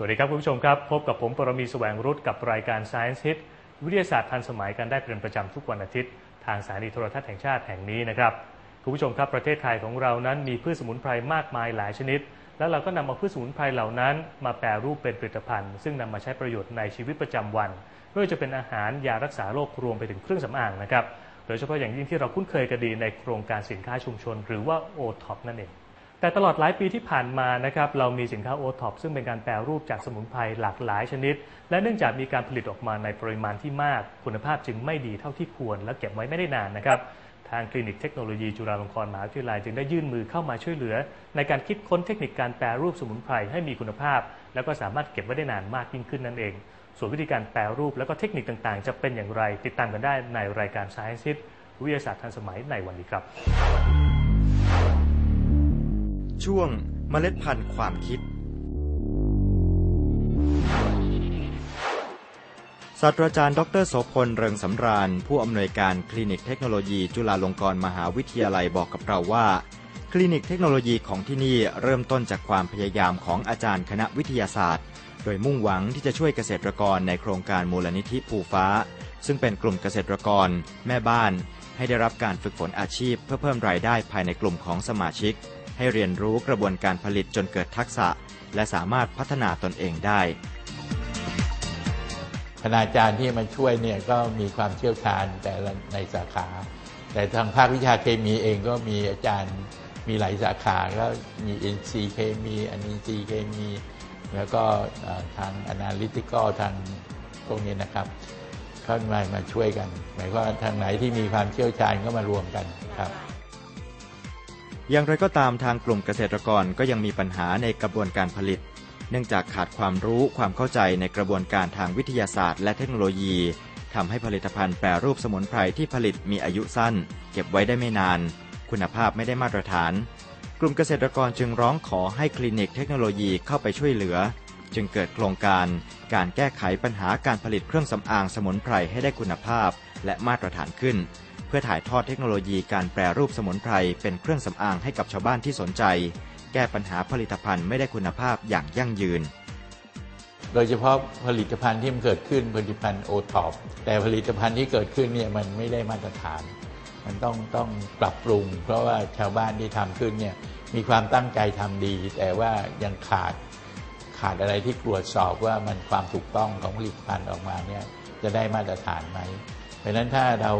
สวัสดีครับคุณผู้ชมครับ พบกับผมปรมีแสวงรุตกับรายการ Science Hit วิทยาศาสตร์ทันสมัยกันได้เป็นประจำทุกวันอาทิตย์ ทางสถานีโทรทัศน์แห่งชาติแห่งนี้นะครับคุณผู้ชมครับประเทศไทยของเรานั้นมีพืชสมุนไพรมากมายหลายชนิด แล้วเราก็นำเอาพืชสมุนไพรเหล่านั้น มาแปรรูปเป็นผลิตภัณฑ์ ซึ่งนำมาใช้ประโยชน์ในชีวิตประจำวันไม่ว่าจะเป็นอาหารยารักษาโรครวมไปถึงเครื่องสำอางนะครับโดยเฉพาะอย่างยิ่งที่เราคุ้นเคยกันดีในโครงการสินค้าชุมชน หรือว่า o t o p นั่นเอง แต่ตลอดหลายปีที่ผ่านมานะครับเรามีสินค้าโอท็อปซึ่งเป็นการแปรรูปจากสมุนไพรหลากหลายชนิด และเนื่องจากมีการผลิตออกมาในปริมาณที่มาก คุณภาพจึงไม่ดีเท่าที่ควร และเก็บไว้ไม่ได้นานนะครับทางคลินิกเทคโนโลยีจุฬาลงกรณ์มหาวิทยาลัยจึงได้ยื่นมือเข้ามาช่วยเหลือ ในการคิดค้นเทคนิคการแปรรูปสมุนไพรให้มีคุณภาพ แล้วก็สามารถเก็บไว้ได้นานมากยิ่งขึ้นนั่นเอง ส่วนวิธีการแปรรูปแล้วก็เทคนิคต่างๆ จะเป็นอย่างไร ติดตามกันได้ในรายการ Science Hit วิทยาศาสตร์ทันสมัยในวันนี้ครับ ช่วงเมล็ดพันธุ์ความคิด ศาสตราจารย์ ดรโสพล เริงสำราญ ผู้อำนวยการคลินิกเทคโนโลยี จุฬาลงกรณ์มหาวิทยาลัยบอกกับเราว่า คลินิกเทคโนโลยีของที่นี่เริ่มต้นจากความพยายามของอาจารย์คณะวิทยาศาสตร์ โดยมุ่งหวังที่จะช่วยเกษตรกรในโครงการมูลนิธิภูฟ้า ซึ่งเป็นกลุ่มเกษตรกร แม่บ้าน ให้ได้รับการฝึกฝนอาชีพ เพื่อเพิ่มรายได้ภายในกลุ่มของสมาชิก ให้เรียนรู้กระบวนการผลิตจนเกิดทักษะ และสามารถพัฒนาตนเองได้คณาจารย์ที่มาช่วยเนี่ยก็มีความเชี่ยวชาญแต่ละในสาขา แต่ทางภาควิชาเคมีเองก็มีอาจารย์มีหลายสาขาก็มี NC เคมีอัน NC เคมี แล้วก็ทาง Analytical ทางพวกนี้นะครับเข้ามามาช่วยกัน หมายความว่าทางไหนที่มีความเชี่ยวชาญก็มารวมกันครับ อย่างไรก็ตามทางกลุ่มเกษตรกรก็ยังมีปัญหาในกระบวนการผลิต เนื่องจากขาดความรู้ความเข้าใจในกระบวนการทางวิทยาศาสตร์และเทคโนโลยีทำให้ผลิตภัณฑ์แปรรูปสมุนไพรที่ผลิตมีอายุสั้น เก็บไว้ได้ไม่นาน คุณภาพไม่ได้มาตรฐาน กลุ่มเกษตรกรจึงร้องขอให้คลินิกเทคโนโลยีเข้าไปช่วยเหลือ จึงเกิดโครงการ การแก้ไขปัญหาการผลิตเครื่องสำอางสมุนไพรให้ได้คุณภาพและมาตรฐานขึ้น เพื่อถ่ายทอดเทคโนโลยีการแปรรูปสมุนไพรเป็นเครื่องสำอางให้กับชาวบ้านที่สนใจ แก้ปัญหาผลิตภัณฑ์ไม่ได้คุณภาพอย่างยั่งยืน โดยเฉพาะผลิตภัณฑ์ที่มันเกิดขึ้นผลิตภัณฑ์โอท็อปแต่ผลิตภัณฑ์ที่เกิดขึ้นเนี่ยมันไม่ได้มาตรฐาน มันต้องต้องปรับปรุง เพราะว่าชาวบ้านที่ทำขึ้นเนี่ยมีความตั้งใจทำดี แต่ว่ายังขาดขาดอะไรที่ตรวจสอบว่ามันความถูกต้องของผลิตภัณฑ์ออกมาเนี่ยจะได้มาตรฐานไหม เพราะนั้นถ้าเรา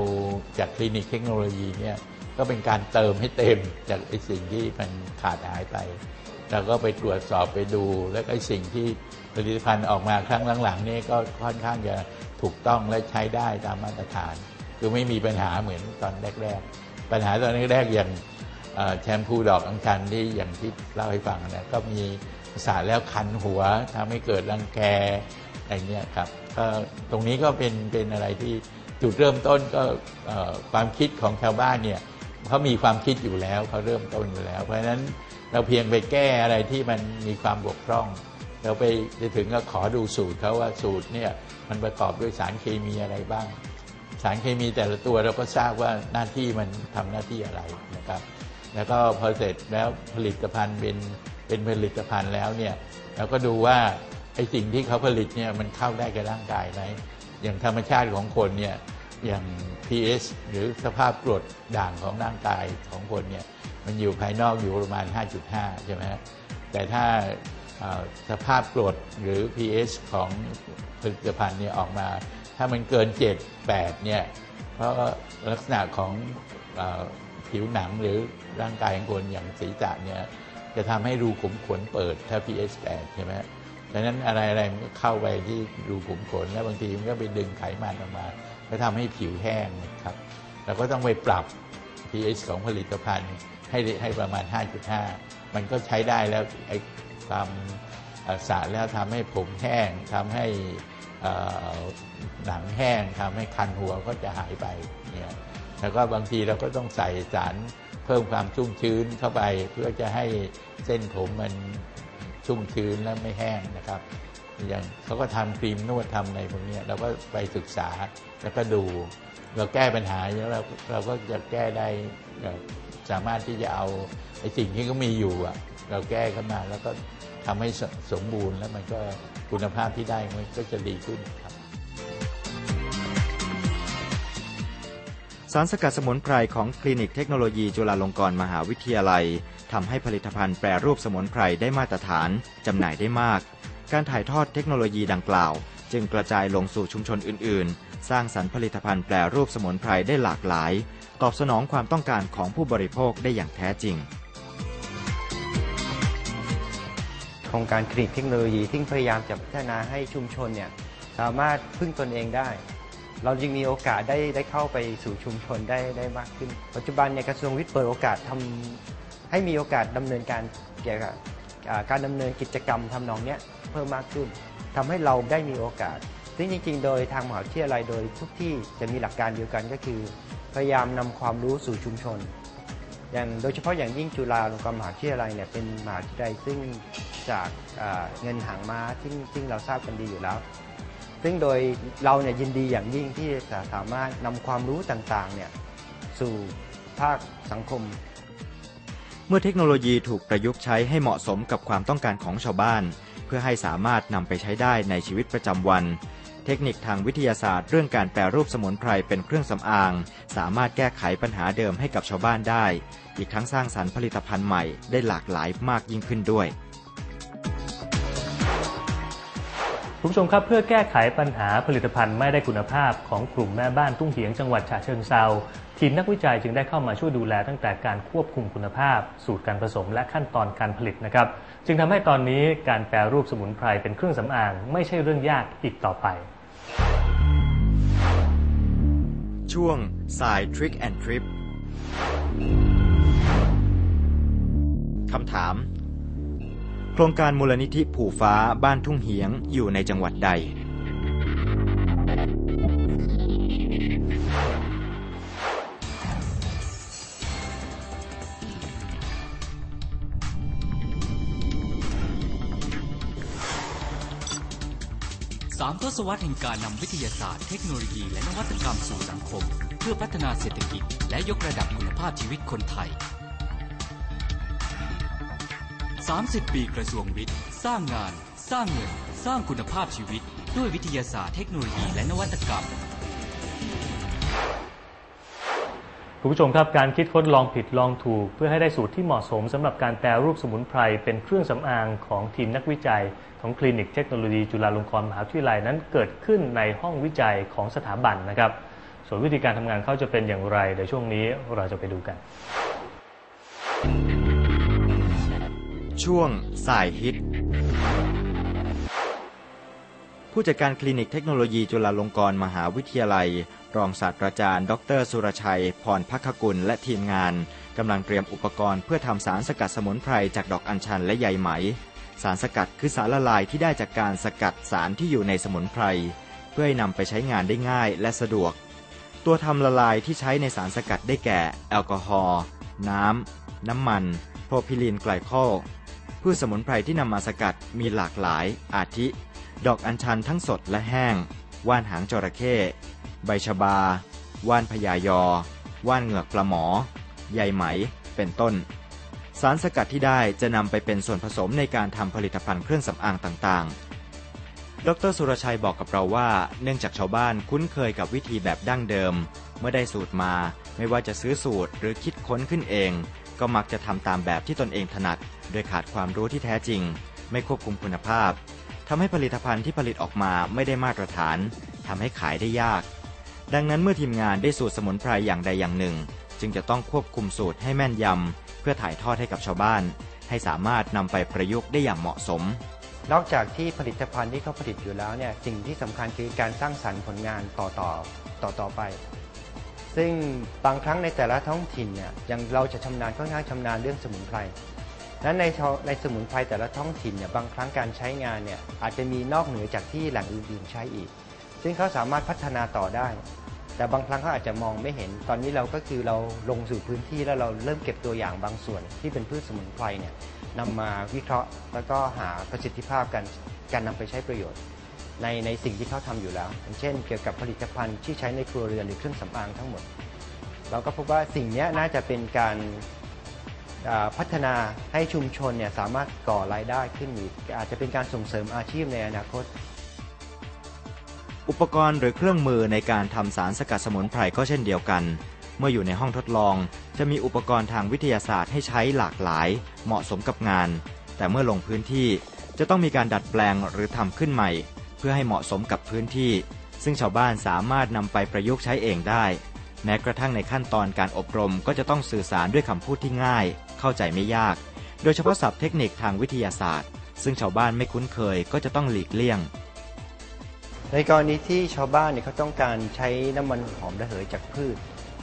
จากคลินิกเทคโนโลยีเนี่ยก็เป็นการเติมให้เต็มจากไอ้สิ่งที่มันขาดหายไปเราก็ไปตรวจสอบไปดู แล้วก็สิ่งที่ผลิตภัณฑ์ออกมาครั้งหลังๆนี่ก็ค่อนข้างจะถูกต้องและใช้ได้ตามมาตรฐาน คือไม่มีปัญหาเหมือนตอนแรก ๆ ปัญหาตอนแรกๆอย่างแชมพูดอกอัญชันที่อย่างที่เล่าให้ฟังนะก็มีสารแล้วคันหัวทำให้เกิดรังแกอะไรเงี้ยครับก็ตรงนี้ก็เป็นเป็นอะไรที่ จุดเริ่มต้นก็ความคิดของชาวบ้านเนี่ยเขามีความคิดอยู่แล้วเขาเริ่มต้นอยู่แล้ว เพราะฉะนั้นเราเพียงไปแก้อะไรที่มันมีความบกพร่อง เราไปจะถึงก็ขอดูสูตรเขาว่าสูตรเนี่ยมันประกอบด้วยสารเคมีอะไรบ้าง สารเคมีแต่ละตัวเราก็ทราบว่าหน้าที่มันทำหน้าที่อะไรนะครับ แล้วก็พอเสร็จแล้วผลิตภัณฑ์เป็นเป็นผลิตภัณฑ์แล้วเนี่ยเราก็ดูว่าไอ้สิ่งที่เขาผลิตเนี่ยมันเข้าได้กับร่างกายไหม อย่างธรรมชาติของคนเนี่ยอย่าง pH หรือสภาพกรดด่างของร่างกายของคนเนี่ยมันอยู่ภายนอกอยู่ประมาณ 5.5 ใช่ไหมแต่ถ้าสภาพกรดหรือ pH ของผลิตภัณฑ์เนี่ยออกมา ถ้ามันเกิน 7 8 เนี่ย เพราะลักษณะของอผิวหนังหรือร่างกายของคนอย่างศีรษะเนี่ยจะทำให้รูขุมขนเปิดถ้า pH 8 ใช่ไหม ดังนั้นอะไรอะไรมันก็เข้าไปที่รูขุมขนแล้วบางทีมันก็ไปดึงไขมันออกมา ก็ทำให้ผิวแห้งครับเราก็ต้องไปปรับ pH ของผลิตภัณฑ์ให้ให้ประมาณ 5.5 มันก็ใช้ได้แล้วไอ้ความเอ่อสารแล้วทำให้ผมแห้งทำให้หนังแห้งทำให้คันหัวก็จะหายไปเนี่ยแล้วก็บางทีเราก็ต้องใส่สารเพิ่มความชุ่มชื้นเข้าไป เพื่อจะให้เส้นผมมัน ชุ่มชื้นและไม่แห้งนะครับอย่างเขาก็ทำครีมนวดทำอะไรพวกนี้เราก็ไปศึกษาแล้วก็ดู เราแก้ปัญหาแล้วเราเราก็จะแก้ได้สามารถที่จะเอาไอ้สิ่งที่เขามีอยู่อะเราแก้ขึ้นมาแล้วก็ทำให้สสมบูรณ์แล้วมันก็คุณภาพที่ได้มันก็จะดีขึ้นครับ สารสกัดสมุนไพรของคลินิกเทคโนโลยีจุฬาลงกรณ์มหาวิทยาลัย ทำให้ผลิตภัณฑ์แปรรูปสมุนไพรได้มาตรฐานจำหน่ายได้มาก การถ่ายทอดเทคโนโลยีดังกล่าว จึงกระจายลงสู่ชุมชนอื่น ๆ สร้างสรรค์ผลิตภัณฑ์แปรรูปสมุนไพรได้หลากหลาย ตอบสนองความต้องการของผู้บริโภคได้อย่างแท้จริงโครงการคลินิกเทคโนโลยีที่พยายามจะพัฒนาให้ชุมชนเนี่ยสามารถพึ่งตนเองได้ เราจึงมีโอกาสได้ได้เข้าไปสู่ชุมชนได้ได้มากขึ้น ปัจจุบันเนี่ยกระทรวงวิทย์เปิดโอกาสทำ ให้มีโอกาสดำเนินการเกี่ยวกับอ่าการดำเนินกิจกรรมทำนองเนี้ยเพิ่มมากขึ้นทำให้เราได้มีโอกาส ซึ่งจริง ๆ โดยทางมหาวิทยาลัยโดยทุกที่จะมีหลักการเดียวกันก็คือ พยายามนำความรู้สู่ชุมชน อย่างโดยเฉพาะอย่างยิ่งจุฬาลงกรณ์มหาวิทยาลัยเนี่ยเป็นมหาวิทยาลัยซึ่งจากอ่าเงินหางม้าซึ่งซึ่งเราทราบกันดีอยู่แล้ว ซึ่งโดยเราเนี่ยยินดีอย่างยิ่งที่จะสามารถนำความรู้ต่างๆเนี่ยสู่ภาคสังคม เมื่อเทคโนโลยีถูกประยุกต์ใช้ให้เหมาะสมกับความต้องการของชาวบ้าน เพื่อให้สามารถนำไปใช้ได้ในชีวิตประจำวัน เทคนิคทางวิทยาศาสตร์ เรื่องการแปรรูปสมุนไพรเป็นเครื่องสำอาง สามารถแก้ไขปัญหาเดิมให้กับชาวบ้านได้ อีกทั้งสร้างสรรค์ผลิตภัณฑ์ใหม่ได้หลากหลายมากยิ่งขึ้นด้วยคุณผู้ชมครับเพื่อแก้ไขปัญหาผลิตภัณฑ์ไม่ได้คุณภาพของกลุ่มแม่บ้านตุ้งเหียงจังหวัดฉะเชิงเซา ทีมนักวิจัยจึงได้เข้ามาช่วยดูแลตั้งแต่การควบคุมคุณภาพ สูตรการผสมและขั้นตอนการผลิตนะครับ จึงทำให้ตอนนี้การแปรรูปสมุนไพรเป็นเครื่องสำอาง ไม่ใช่เรื่องยากอีกต่อไป ช่วงสาย Trick and Trip คำถาม โครงการมูลนิธิผู่ฟ้าบ้านทุ่งเหียงอยู่ในจังหวัดใด ทศวรรษแห่งการนำวิทยาศาสตร์เทคโนโลยีและนวัตกรรมสู่สังคม เพื่อพัฒนาเศรษฐกิจ และยกระดับคุณภาพชีวิตคนไทย 30 ปีกระทรวงวิทย์ สร้างงาน สร้างเงิน สร้างคุณภาพชีวิต ด้วยวิทยาศาสตร์เทคโนโลยีและนวัตกรรม คุณผู้ชมครับการคิดค้นลองผิดลองถูก เพื่อให้ได้สูตรที่เหมาะสมสำหรับการแปรรูปสมุนไพรเป็นเครื่องสำอางของทีมนักวิจัย ของคลินิกเทคโนโลยีจุฬาลงกรณ์มหาวิทยาลัยนั้นเกิดขึ้นในห้องวิจัยของสถาบันนะครับ ส่วนวิธีการทำงานเขาจะเป็นอย่างไรเดี๋ยวช่วงนี้เราจะไปดูกัน ช่วงสายฮิต ผู้จัดการคลินิกเทคโนโลยีจุฬาลงกรณ์มหาวิทยาลัย รองศาสตราจารย์ ดร สุรชัย พรพักกุล และทีมงานกำลังเตรียมอุปกรณ์เพื่อทำสารสกัดสมุนไพรจากดอกอัญชันและใยไหม สารสกัดคือสารละลายที่ได้จากการสกัดสารที่อยู่ในสมุนไพร เพื่อให้นำไปใช้งานได้ง่ายและสะดวก ตัวทำละลายที่ใช้ในสารสกัดได้แก่ แอลกอฮอล์น้ำ น้ำมัน โพรพิลีนไกลคอลพืชสมุนไพรที่นำมาสกัดมีหลากหลาย อาทิ ดอกอัญชันทั้งสดและแห้ง ว่านหางจระเข้ ใบชบา ว่านพญายอ ว่านเหงือกปลาหมอ ใยไหม เป็นต้น สารสกัดที่ได้จะนำไปเป็นส่วนผสมในการทำผลิตภัณฑ์เครื่องสำอางต่างๆ ดรสุรชัยบอกกับเราว่า เนื่องจากชาวบ้านคุ้นเคยกับวิธีแบบดั้งเดิม เมื่อได้สูตรมา ไม่ว่าจะซื้อสูตรหรือคิดค้นขึ้นเอง ก็มักจะทำตามแบบที่ตนเองถนัด โดยขาดความรู้ที่แท้จริง ไม่ควบคุมคุณภาพ ทำให้ผลิตภัณฑ์ที่ผลิตออกมาไม่ได้มาตรฐานทำให้ขายได้ยาก ดังนั้นเมื่อทีมงานได้สูตรสมุนไพรอย่างใดอย่างหนึ่ง จึงจะต้องควบคุมสูตรให้แม่นยำเพื่อถ่ายทอดให้กับชาวบ้าน ให้สามารถนำไปประยุกต์ได้อย่างเหมาะสม นอกจากที่ผลิตภัณฑ์ที่เขาผลิตอยู่แล้วเนี่ยสิ่งที่สำคัญคือการสร้างสรรค์ผลงานต่อต่อต่อต่อไป ซึ่งบางครั้งในแต่ละท้องถิ่นเนี่ยอย่างเราจะชำนาญค่อนข้างชำนาญเรื่องสมุนไพร นั้นในในสมุนไพรแต่ละท้องถิ่นเนี่ยบางครั้งการใช้งานเนี่ยอาจจะมีนอกเหนือจากที่แหล่งอื่นๆใช้อีก ซึ่งเขาสามารถพัฒนาต่อได้ แต่บางครั้งเขาอาจจะมองไม่เห็น ตอนนี้เราก็คือเราลงสู่พื้นที่แล้วเราเริ่มเก็บตัวอย่างบางส่วน ที่เป็นพืชสมุนไพรเนี่ยนำมาวิเคราะห์แล้วก็หาประสิทธิภาพการการนำไปใช้ประโยชน์ ในในสิ่งที่เขาทำอยู่แล้วเช่น เกี่ยวกับผลิตภัณฑ์ที่ใช้ในครัวเรือนหรือเครื่องสำอางทั้งหมด เราก็พบว่าสิ่งนี้น่าจะเป็นการ พัฒนาให้ชุมชนเนี่ยสามารถก่อรายได้ขึ้นอีก อาจจะเป็นการส่งเสริมอาชีพในอนาคต อุปกรณ์หรือเครื่องมือในการทำสารสกัดสมุนไพรก็เช่นเดียวกัน เมื่ออยู่ในห้องทดลอง จะมีอุปกรณ์ทางวิทยาศาสตร์ให้ใช้หลากหลาย เหมาะสมกับงาน แต่เมื่อลงพื้นที่จะต้องมีการดัดแปลงหรือทำขึ้นใหม่ เพื่อให้เหมาะสมกับพื้นที่ ซึ่งชาวบ้านสามารถนำไปประยุกต์ใช้เองได้ แม้กระทั่งในขั้นตอนการอบรมก็จะต้องสื่อสารด้วยคำพูดที่ง่าย เข้าใจไม่ยาก โดยเฉพาะศัพท์เทคนิคทางวิทยาศาสตร์ ซึ่งชาวบ้านไม่คุ้นเคยก็จะต้องหลีกเลี่ยง ในกรณีที่ชาวบ้านเนี่ยเขาต้องการใช้น้ำมันหอมระเหยจากพืช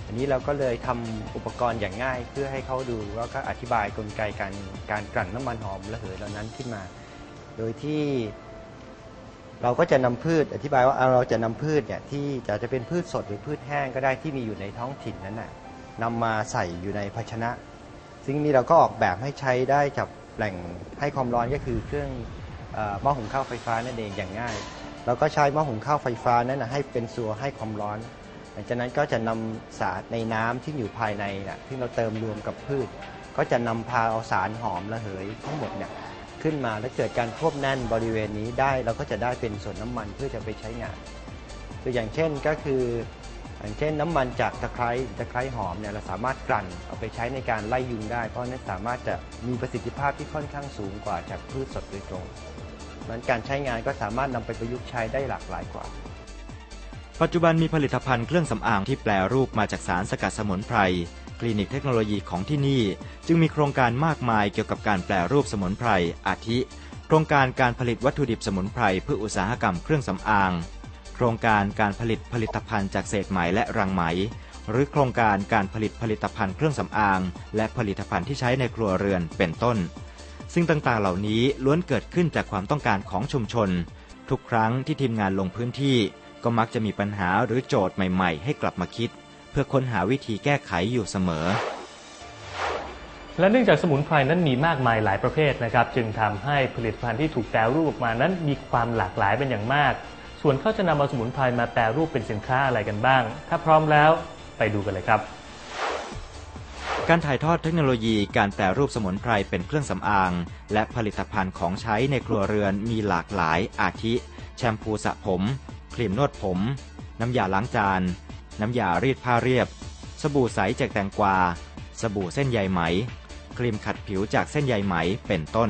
อันนี้เราก็เลยทำอุปกรณ์อย่างง่าย เพื่อให้เขาดูแล้วก็อธิบายกลไกการการกลั่นน้ำมันหอมระเหยเหล่านั้นขึ้นมา โดยที่ เราก็จะนำพืชอธิบายว่าเราจะนำพืชเนี่ยที่จะจะเป็นพืชสดหรือพืชแห้งก็ได้ที่มีอยู่ในท้องถิ่นนั้นน่ะนำมาใส่อยู่ในภาชนะ ซึ่งนี่เราก็ออกแบบให้ใช้ได้จากแหล่งให้ความร้อนก็คือเครื่องเออหม้อหุงข้าวไฟฟ้านั่นเองอย่างง่าย เราก็ใช้หม้อหุงข้าวไฟฟ้านั้นนะให้เป็นส่วให้ความร้อน หลังจากนั้นก็จะนำสารในน้ำที่อยู่ภายในนะที่เราเติมรวมกับพืช ก็จะนำพาเอาสารหอมระเหยทั้งหมดเนี่ยขึ้นมาแล้วเกิดการควบแน่นบริเวณนี้ได้เราก็จะได้เป็นส่วนน้ำมันเพื่อจะไปใช้งาน ตัวอย่างเช่นก็คือ อย่างเช่นน้ำมันจากตะไคร้ตะไคร้หอมเนี่ยเราสามารถกลั่นเอาไปใช้ในการไล่ยุงได้ เพราะนั้นสามารถจะมีประสิทธิภาพที่ค่อนข้างสูงกว่าจากพืชสดโดยตรงนั้นการใช้งานก็สามารถนำไปประยุกต์ใช้ได้หลากหลายกว่า ปัจจุบันมีผลิตภัณฑ์เครื่องสำอางที่แปลรูปมาจากสารสกัดสมุนไพรคลินิกเทคโนโลยีของที่นี่ จึงมีโครงการมากมายเกี่ยวกับการแปลรูปสมุนไพรอาทิ โครงการการผลิตวัตถุดิบสมุนไพรเพื่ออุตสาหกรรมเครื่องสำอาง โครงการการผลิตผลิตภัณฑ์จากเศษไหมและรังไหม หรือโครงการการผลิตผลิตภัณฑ์เครื่องสำอาง และผลิตภัณฑ์ที่ใช้ในครัวเรือนเป็นต้น ซึ่งต่างๆเหล่านี้ล้วนเกิดขึ้นจากความต้องการของชุมชน ทุกครั้งที่ทีมงานลงพื้นที่ ก็มักจะมีปัญหาหรือโจทย์ใหม่ ๆ ให้กลับมาคิด เพื่อค้นหาวิธีแก้ไขอยู่เสมอและเนื่องจากสมุนไพรนั้นมีมากมายหลายประเภทนะครับ จึงทำให้ผลิตภัณฑ์ที่ถูกแปรรูปออกมานั้นมีความหลากหลายเป็นอย่างมาก ส่วนเขาจะนำเอาสมุนไพรมาแปรรูปเป็นสินค้าอะไรกันบ้าง ถ้าพร้อมแล้วไปดูกันเลยครับ การถ่ายทอดเทคโนโลยีการแปรรูปสมุนไพรเป็นเครื่องสำอาง และผลิตภัณฑ์ของใช้ในครัวเรือนมีหลากหลายอาทิ แชมพูสระผม ครีมนวดผม น้ำยาล้างจาน น้ำยารีดผ้าเรียบ สบู่ใสจากแตงกวา สบู่เส้นใยไหม ครีมขัดผิวจากเส้นใยไหมเป็นต้น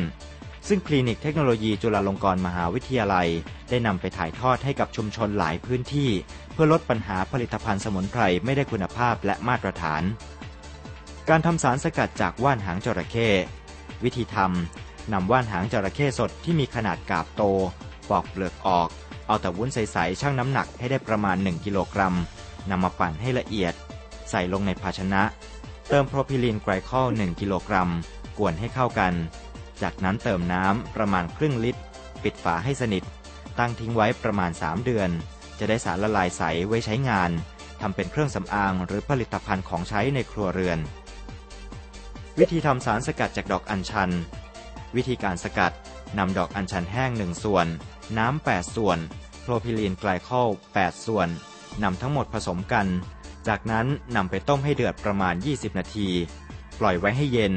ซึ่งคลินิกเทคโนโลยีจุฬาลงกรณ์มหาวิทยาลัย ได้นำไปถ่ายทอดให้กับชุมชนหลายพื้นที่ เพื่อลดปัญหาผลิตภัณฑ์สมุนไพรไม่ได้คุณภาพและมาตรฐาน การทำสารสกัดจากว่านหางจระเข้วิธีทำนำว่านหางจระเข้สดที่มีขนาดกาบโต ปอกเปลือกออก เอาแต่วุ้นใสๆชั่งน้ำหนักให้ได้ประมาณ 1 กิโลกรัมนำมาปั่นให้ละเอียด ใส่ลงในภาชนะ เติมโพรพิลีนไกลคอล 1 กิโลกรัม กวนให้เข้ากัน จากนั้นเติมน้ำประมาณครึ่งลิตร ปิดฝาให้สนิท ตั้งทิ้งไว้ประมาณ 3 เดือน จะได้สารละลายใสไว้ใช้งานทำเป็นเครื่องสำอางหรือผลิตภัณฑ์ของใช้ในครัวเรือน วิธีทำสารสกัดจากดอกอัญชัน วิธีการสกัดนำดอกอัญชันแห้ง 1 ส่วน น้ำ 8 ส่วนโพรพิลีนไกลคอล 8 ส่วนนำทั้งหมดผสมกัน จากนั้นนำไปต้มให้เดือดประมาณ 20 นาที ปล่อยไว้ให้เย็น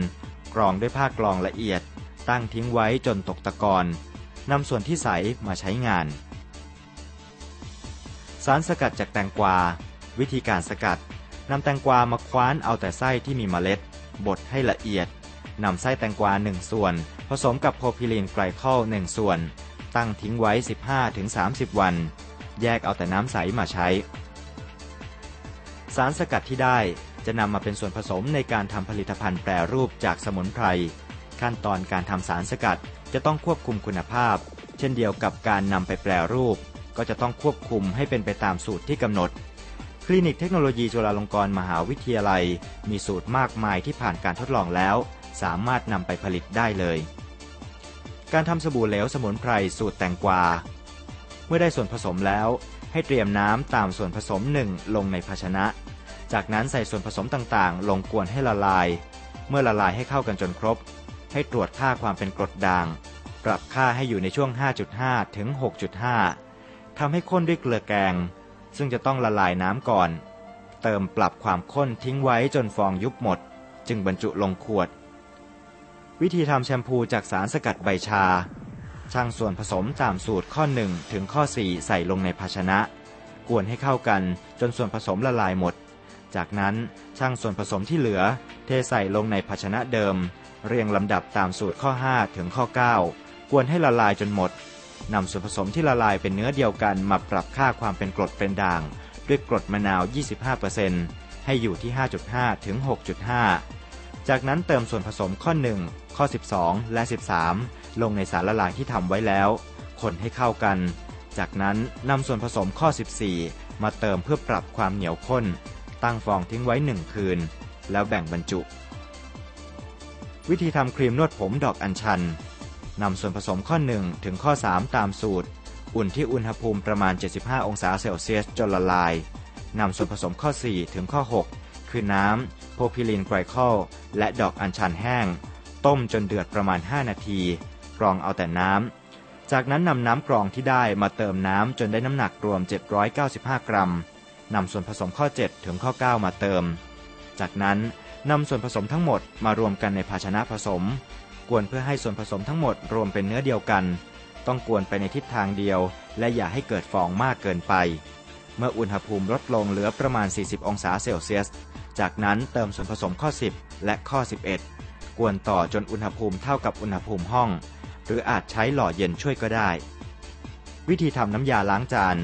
กรองด้วยผ้ากรองละเอียด ตั้งทิ้งไว้จนตกตะกอนนำส่วนที่ใสมาใช้งาน สารสกัดจากแตงกวา วิธีการสกัดนำแตงกวามาคว้านเอาแต่ไส้ที่มีเมล็ด บดให้ละเอียดนำไส้แตงกวา 1 ส่วน ผสมกับโพพิลีนไกลคอล1ส่วน ตั้งทิ้งไว้ 15-30 วัน แยกเอาแต่น้ำใสมาใช้ สารสกัดที่ได้จะนำมาเป็นส่วนผสมในการทำผลิตภัณฑ์แปรรูปจากสมุนไพร ขั้นตอนการทำสารสกัดจะต้องควบคุมคุณภาพ เช่นเดียวกับการนำไปแปรรูป ก็จะต้องควบคุมให้เป็นไปตามสูตรที่กำหนด คลินิกเทคโนโลยีจุฬาลงกรณ์มหาวิทยาลัย มีสูตรมากมายที่ผ่านการทดลองแล้ว สามารถนำไปผลิตได้เลย การทำสบู่เหลวสมุนไพรสูตรแตงกวา เมื่อได้ส่วนผสมแล้ว ให้เตรียมน้ำตามส่วนผสมหนึ่งลงในภาชนะ จากนั้นใส่ส่วนผสมต่างๆ ลงกวนให้ละลาย เมื่อละลายให้เข้ากันจนครบ ให้ตรวจค่าความเป็นกรดด่าง ปรับค่าให้อยู่ในช่วง 5.5 ถึง 6.5 ทำให้ข้นด้วยเกลือแกง ซึ่งจะต้องละลายน้ำก่อน เติมปรับความข้นทิ้งไว้จนฟองยุบหมด จึงบรรจุลงขวด วิธีทำแชมพูจากสารสกัดใบชา ช่างส่วนผสมตามสูตรข้อ 1 ถึงข้อ 4 ใส่ลงในภาชนะ กวนให้เข้ากันจนส่วนผสมละลายหมดจากนั้นช่างส่วนผสมที่เหลือ เทใส่ลงในภาชนะเดิม เรียงลำดับตามสูตรข้อ 5 ถึงข้อ 9 กวนให้ละลายจนหมดนำส่วนผสมที่ละลายเป็นเนื้อเดียวกันมาปรับค่าความเป็นกรดเป็นด่าง ด้วยกรดมะนาว 25%ให้อยู่ที่ 5.5 ถึง 6.5 จากนั้นเติมส่วนผสมข้อ 1 ข้อ 12 และ 13 ลงในสารละลายที่ทำไว้แล้ว คนให้เข้ากัน จากนั้นนำส่วนผสมข้อ 14 มาเติมเพื่อปรับความเหนียวข้น ตั้งฟองทิ้งไว้ 1 คืน แล้วแบ่งบรรจุ วิธีทำครีมนวดผมดอกอัญชันนำส่วนผสมข้อ 1 ถึงข้อ 3 ตามสูตร อุ่นที่อุณหภูมิประมาณ 75 องศาเซลเซียสจนละลายนำส่วนผสมข้อ 4 ถึงข้อ 6 คือน้ำโพพิลีนไกลคอลและดอกอัญชันแห้ง ต้มจนเดือดประมาณ 5 นาที กรองเอาแต่น้ำ จากนั้นนำน้ำกรองที่ได้มาเติมน้ำจนได้น้ำหนักรวม 795 กรัมนำส่วนผสมข้อ 7 ถึงข้อ 9 มาเติม จากนั้น นำส่วนผสมทั้งหมดมารวมกันในภาชนะผสม กวนเพื่อให้ส่วนผสมทั้งหมดรวมเป็นเนื้อเดียวกัน ต้องกวนไปในทิศทางเดียว และอย่าให้เกิดฟองมากเกินไป เมื่ออุณหภูมิลดลงเหลือประมาณ 40 องศาเซลเซียส จากนั้นเติมส่วนผสมข้อ 10 และข้อ 11 กวนต่อจนอุณหภูมิเท่ากับอุณหภูมิห้อง หรืออาจใช้หล่อเย็นช่วยก็ได้ วิธีทำน้ำยาล้างจาน